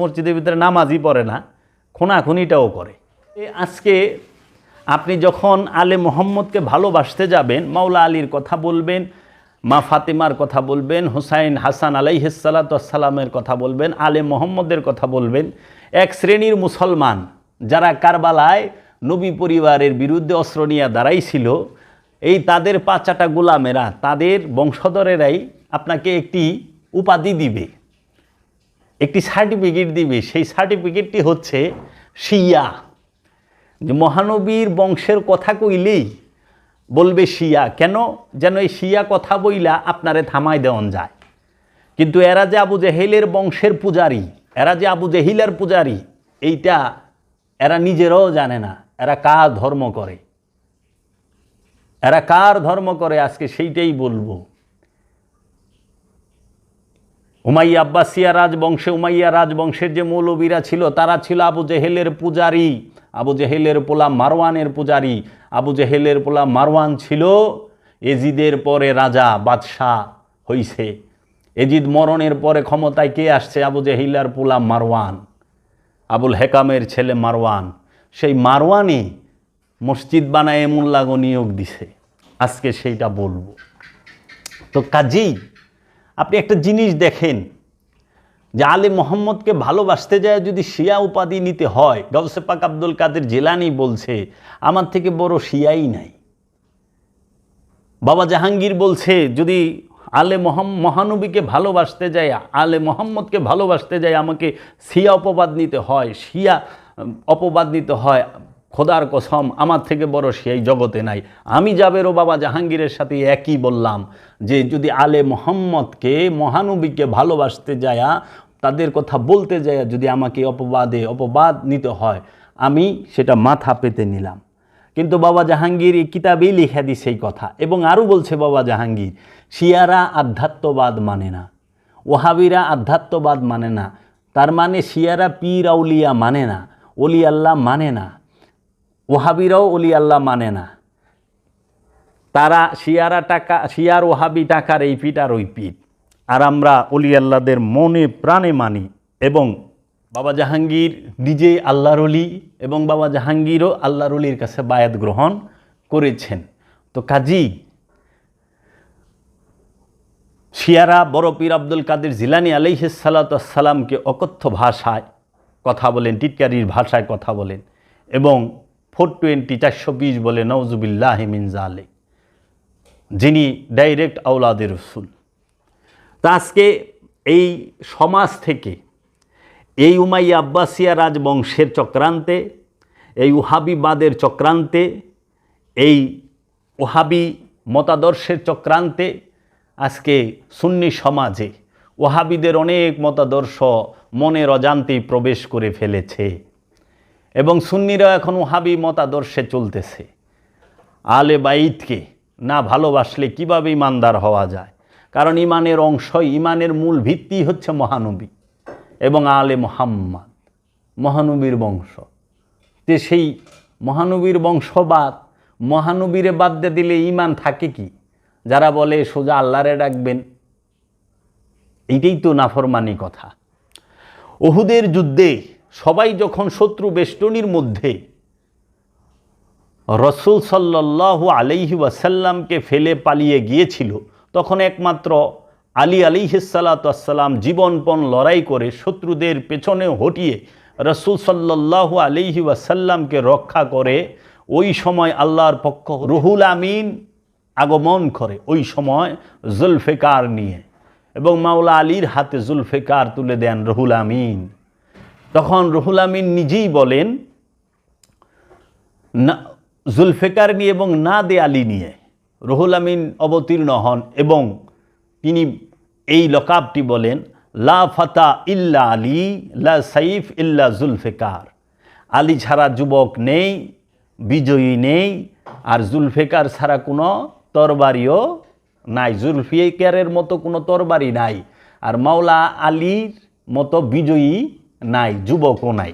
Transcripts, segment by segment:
মসজিদের ভিতরে নামাজই পড়ে না, খুনাখুনিটাও করে। আজকে আপনি যখন আলে মোহাম্মদকে ভালোবাসতে যাবেন, মাওলা আলীর কথা বলবেন, মা ফাতেমার কথা বলবেন, হুসাইন হাসান আলাই আলাইহিসালাতামের কথা বলবেন, আলে মোহাম্মদের কথা বলবেন, এক শ্রেণির মুসলমান যারা কারবালায় নবী পরিবারের বিরুদ্ধে অস্ত্র নিয়ে দাঁড়াইছিল, এই তাদের পাঁচাটা গোলামেরা, তাদের বংশধরেরাই আপনাকে একটি উপাধি দিবে। একটি সার্টিফিকেট দিবে, সেই সার্টিফিকেটটি হচ্ছে শিয়া। যে মহানবীর বংশের কথা কইলেই বলবে শিয়া। কেন যেন এই শিয়া কথা বইলা আপনারে থামাই দেওয়ান যায়। কিন্তু এরা যে আবু জেহেলের বংশের পূজারী, এরা যে আবু জেহিলের পূজারী, এইটা এরা নিজেরাও জানে না। এরা কার ধর্ম করে? এরা কার ধর্ম করে? আজকে সেইটাই বলব। উমাইয়া আব্বাসিয়া রাজবংশে, উমাইয়া রাজবংশের যে মৌলবীরা ছিল, তারা ছিল আবু জেহেলের পূজারী। আবু জেহেলের পোলা মারওয়ানের পূজারী। আবু জেহেলের পোলা মারওয়ান ছিল। এজিদের পরে রাজা, বাদশাহ হইছে। এজিদ মরণের পরে ক্ষমতায় কে আসছে? আবু জেহিলার পোলা মারওয়ান। আবুল হেকামের ছেলে মারওয়ান। সেই মারওয়ানই মসজিদ বানায় মোল্লাগো নিয়োগ দিছে। আজকে সেইটা বলব। তো কাজেই আপনি একটা জিনিস দেখেন, যে আলে মোহাম্মদকে ভালোবাসতে যায় যদি শিয়া উপাধি নিতে হয়। গৌসে পাক আব্দুল কাদের জেলানি বলছে, আমার থেকে বড় শিয়াই নাই। বাবা জাহাঙ্গীর বলছে, যদি আলে মহাম, মহানবীকে ভালোবাসতে যায়, আলে মোহাম্মদকে ভালোবাসতে যায়, আমাকে শিয়া অপবাদ নিতে হয়, শিয়া অপবাদ নিতে হয়। খোদার কসম, আমার থেকে বড় সেই জগতে নাই। আমি যাবেরও বাবা জাহাঙ্গীরের সাথে একই বললাম যে, যদি আলে মোহাম্মদকে, মহানবীকে ভালোবাসতে যায়া, তাদের কথা বলতে যায় যদি আমাকে অপবাদে অপবাদ নিতে হয়, আমি সেটা মাথা পেতে নিলাম। কিন্তু বাবা জাহাঙ্গীর এই কিতাবেই লিখে দিই সেই কথা। এবং আরও বলছে বাবা জাহাঙ্গীর, শিয়ারা আধ্যাত্মবাদ মানে না, ওহাবিরা আধ্যাত্মবাদ মানে না, তার মানে শিয়ারা পীর আউলিয়া মানে না অলি আল্লাহ মানে না। ওহাবিরাও অলি আল্লাহ মানে না। তারা শিয়ারা টাকা, শিয়ার ওহাবি টাকার এই পিঠ আর ওই পিঠ। আর আমরা অলি আল্লাহদের মনে প্রাণে মানি এবং বাবা জাহাঙ্গীর নিজে আল্লাহর অলি এবং বাবা জাহাঙ্গীরও আল্লাহর অলির কাছে বায়াত গ্রহণ করেছেন। তো কাজী, শিয়ারা বড় পীর আব্দুল কাদের জিলানি আলাইহিসালাতামকে অকথ্য ভাষায় কথা বলেন, টিটকারির ভাষায় কথা বলেন এবং ফোর টোয়েন্টি, চারশো বিশ বলে নওজুবিল্লাহ মিন জালে যিনি ডাইরেক্ট আউলাদের রসুল। তা আজকে এই সমাজ থেকে এই উমাই আব্বাসিয়া রাজবংশের চক্রান্তে, এই উহাবিবাদের চক্রান্তে, এই ওহাবি মতাদর্শের চক্রান্তে আজকে সুন্নি সমাজে ওহাবিদের অনেক মতাদর্শ মনের অজান্তেই প্রবেশ করে ফেলেছে। এবং সুন্নিরা এখন ওহাবি মতাদর্শে চলতেছে। আলে বাইতকে না ভালোবাসলে কীভাবে ইমানদার হওয়া যায়? কারণ ইমানের অংশ, ইমানের মূল ভিত্তি হচ্ছে মহানবী এবং আলে মোহাম্মদ, মহানবীর বংশ। যে সেই মহানবীর বংশবাদ, মহানবীরে বাদ দিয়ে দিলে ইমান থাকে কি? যারা বলে সোজা আল্লাহরে ডাকবেন, এইটাই তো নাফরমানি কথা। ওহুদের যুদ্ধে সবাই যখন শত্রু বেষ্টনীর মধ্যে রসুল সাল্লাহ আলাইহি ওয়াসাল্লামকে ফেলে পালিয়ে গিয়েছিল, তখন একমাত্র আলী আলিহিসাল্লাতাম জীবনপণ লড়াই করে শত্রুদের পেছনে হটিয়ে রসুল সাল্লাহ আলিহি ওয়াসাল্লামকে রক্ষা করে, ওই সময় আল্লাহর পক্ষ রুহুল আমিন আগমন করে, ওই সময় জুলফেকার নিয়ে। এবং মাওলা আলীর হাতে জুলফেকার তুলে দেন রহুল আমিন। তখন রুহুল আমিন নিজেই বলেন, না জুলফেকার নিয়ে এবং না দে আলী নিয়ে রহুল আমিন অবতীর্ণ হন এবং তিনি এই লকাবটি বলেন, লা ফাতা ইল্লা আলী, লা সাইফ ইল্লা জুলফেকার। আলী ছাড়া যুবক নেই, বিজয়ী নেই, আর জুলফেকার ছাড়া কোনো তরবারিও নাই। জুলফিকারের মতো কোনো তরবারি নাই। আর মাওলা আলীর মতো বিজয়ী নাই, যুবকও নাই।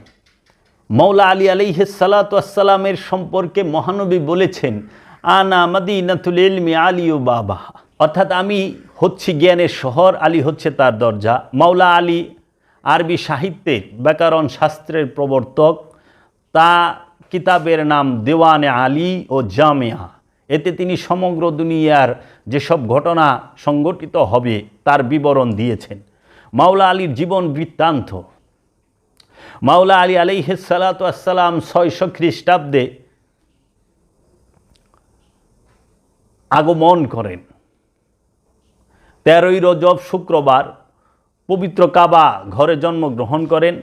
মৌলা আলী আলিহাসালাতামের সম্পর্কে মহানবী বলেছেন, আনা মাদিনাতুল ইলমি আলী ও বাবা। অর্থাৎ আমি হচ্ছি জ্ঞানের শহর, আলী হচ্ছে তার দরজা। মাওলা আলী আরবি সাহিত্যের ব্যাকরণ শাস্ত্রের প্রবর্তক। তা কিতাবের নাম দেওয়ানে আলী ও জামিয়া। এতে তিনি সমগ্র দুনিয়ার যেসব ঘটনা সংগঠিত হবে, তার বিবরণ দিয়েছেন। মাওলা আলীর জীবন বৃত্তান্ত। মাওলা আলী আলিহাসালাতাম ছয়শো খ্রিস্টাব্দে আগমন করেন। তেরোই রজব শুক্রবার পবিত্র কাবা ঘরে জন্মগ্রহণ করেন,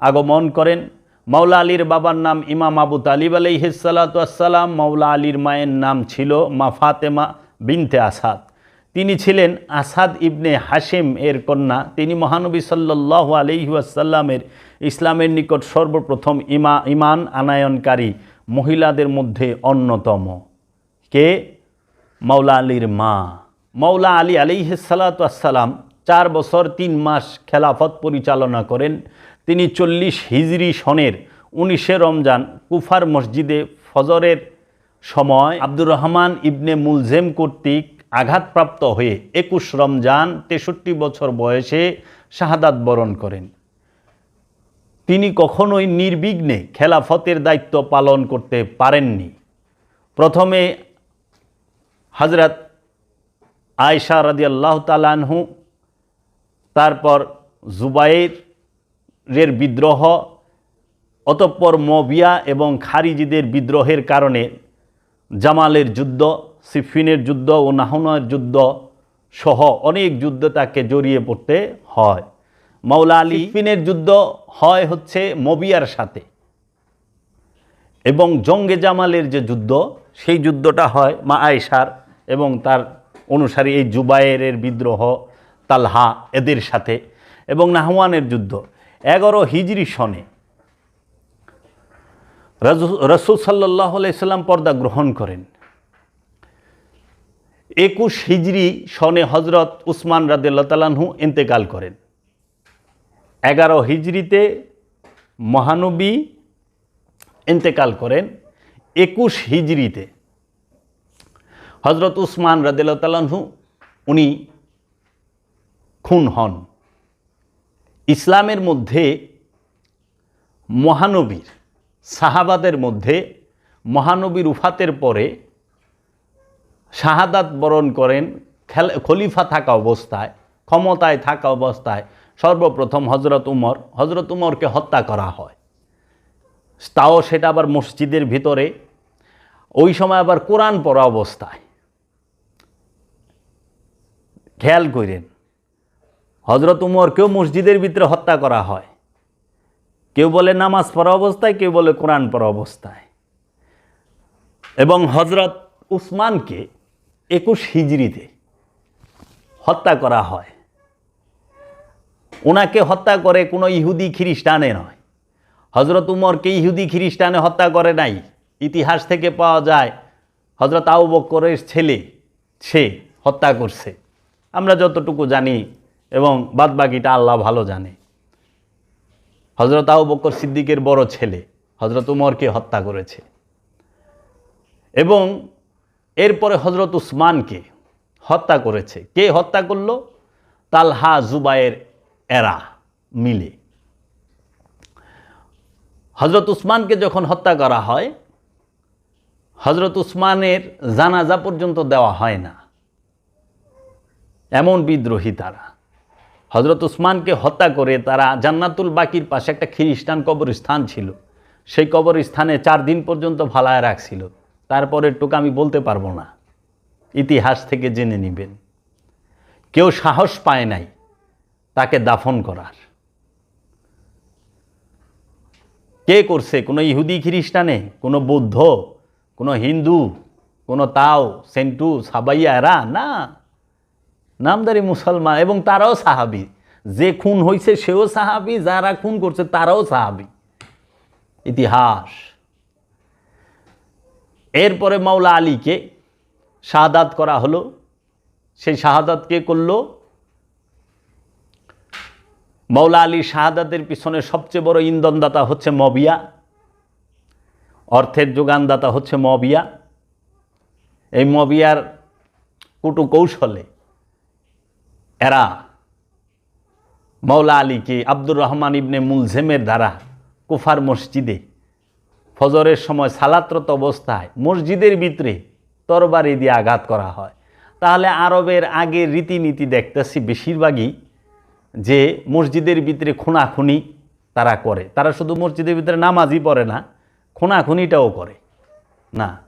আগমন করেন। মাওলা আলীর বাবার নাম ইমাম আবু তালিব আলহিসাল্লাতাম মাওলা আলীর মায়ের নাম ছিল মা ফাতেমা বিনতে আসাদ। তিনি ছিলেন আসাদ ইবনে হাশেম এর কন্যা। তিনি মহানবী সাল্লাহ আলহিউসাল্লামের ইসলামের নিকট সর্বপ্রথম ইমা, ইমান আনায়নকারী মহিলাদের মধ্যে অন্যতম। কে? মাওলা আলীর মা। মাওলা আলী আলিহাসাল্লাতাম চার বছর তিন মাস খেলাফত পরিচালনা করেন। তিনি চল্লিশ হিজরি সনের উনিশে রমজান কুফার মসজিদে ফজরের সময় আব্দুর রহমান ইবনে মুলজেম কর্তৃক আঘাতপ্রাপ্ত হয়ে একুশ রমজান তেষট্টি বছর বয়সে শাহাদাত বরণ করেন। তিনি কখনোই নির্বিঘ্নে খেলাফতের দায়িত্ব পালন করতে পারেননি। প্রথমে হজরত আয়সা রাজি আল্লাহ তালানহু তারপর জুবাইরের বিদ্রোহ, অতঃপর মবিয়া এবং খারিজিদের বিদ্রোহের কারণে জামালের যুদ্ধ সিফিনের যুদ্ধ ও নাহনের যুদ্ধ সহ অনেক যুদ্ধ তাকে জড়িয়ে পড়তে হয়। মাওলা আলী সিফিনের যুদ্ধ হয় হচ্ছে মবিয়ার সাথে। এবং জঙ্গে জামালের যে যুদ্ধ, সেই যুদ্ধটা হয় মা আয়েশার এবং তার অনুসারী এই জুবায়ের বিদ্রোহ, তালহা এদের সাথে এবং নাহওয়ানের যুদ্ধ। এগারো হিজরি সনে রসুল সাল্লাহ সাল্লাম পর্দা গ্রহণ করেন। একুশ হিজরি সনে হজরত উসমান রাদিল্লাহু ইন্তেকাল করেন। এগারো হিজরিতে মহানবী ইন্তেকাল করেন একুশ হিজরিতে হজরত উসমান রাদিল্লাহু উনি খুন হন। ইসলামের মধ্যে মহানবীর, সাহাবাদের মধ্যে মহানবীর উফাতের পরে শাহাদাত বরণ করেন খলিফা থাকা অবস্থায়, ক্ষমতায় থাকা অবস্থায় সর্বপ্রথম হজরত উমর হজরত উমরকে হত্যা করা হয়। তাও সেটা আবার মসজিদের ভিতরে, ওই সময় আবার কোরআন পড়া অবস্থায়। খেয়াল করেন হজরত উমরকেও মসজিদের ভিতরে হত্যা করা হয়। কেউ বলে নামাজ পড়া অবস্থায়, কেউ বলে কোরআন পড়া অবস্থায়। এবং হজরত উসমানকে একুশ হিজড়িতে হত্যা করা হয়। ওনাকে হত্যা করে কোনো ইহুদি খ্রিস্টানে নয়। হজরত উমরকে ইহুদি খ্রিস্টানে হত্যা করে নাই। ইতিহাস থেকে পাওয়া যায় হজরত আউ বকরের ছেলে, সে হত্যা করছে। আমরা যতটুকু জানি এবং বাদবাকিটা আল্লাহ ভালো জানে। হজরত আউ বকর সিদ্দিকের বড় ছেলে হজরত উমরকে হত্যা করেছে। এবং এরপরে হজরত উসমানকে হত্যা করেছে। কে হত্যা করল? তালহা জুবায়ের এরা মিলে। হজরত উসমানকে যখন হত্যা করা হয় হজরত উসমানের জানাজা পর্যন্ত দেওয়া হয় না। এমন বিদ্রোহী তারা। হজরত উসমানকে হত্যা করে তারা জান্নাতুল বাকির পাশে একটা খ্রিস্টান কবরস্থান ছিল। সেই কবরস্থানে চার দিন পর্যন্ত ভালায় রাখছিল। তারপরে টুকু আমি বলতে পারব না। ইতিহাস থেকে জেনে নেবেন। কেউ সাহস পায় নাই তাকে দাফন করার। কে করছে? কোনো ইহুদি খ্রিস্টানে? কোনো বৌদ্ধ? কোনো হিন্দু? কোনো তাও? সেন্টু? সাবাইয়া? এরা? না। নামদারি মুসলমান এবং তারাও সাহাবি। যে খুন হয়েছে সেও সাহাবি, যারা খুন করছে তারাও সাহাবি। ইতিহাস। এরপরে মাওলা আলীকে শাহাদাত করা হলো। সেই শাহাদাত কে করল? মাওলা আলী শাহাদাতের পিছনে সবচেয়ে বড় ইন্ধনদাতা হচ্ছে মবিয়া। অর্থের যোগানদাতা হচ্ছে মবিয়া। এই মবিয়ার কুটু কৌশলে এরা মৌলা আলীকে আব্দুর রহমান ইবনে মুলজেমের দ্বারা কুফার মসজিদে ফজরের সময় সালাত্রত অবস্থায় মসজিদের ভিতরে তরবারি দিয়ে আঘাত করা হয়। তাহলে আরবের আগের রীতিনীতি দেখতেছি বেশিরভাগই যে মসজিদের ভিতরে খুনাখুনি তারা করে। তারা শুধু মসজিদের ভিতরে নামাজই পড়ে না, খুনাখুনিটাও করে। না।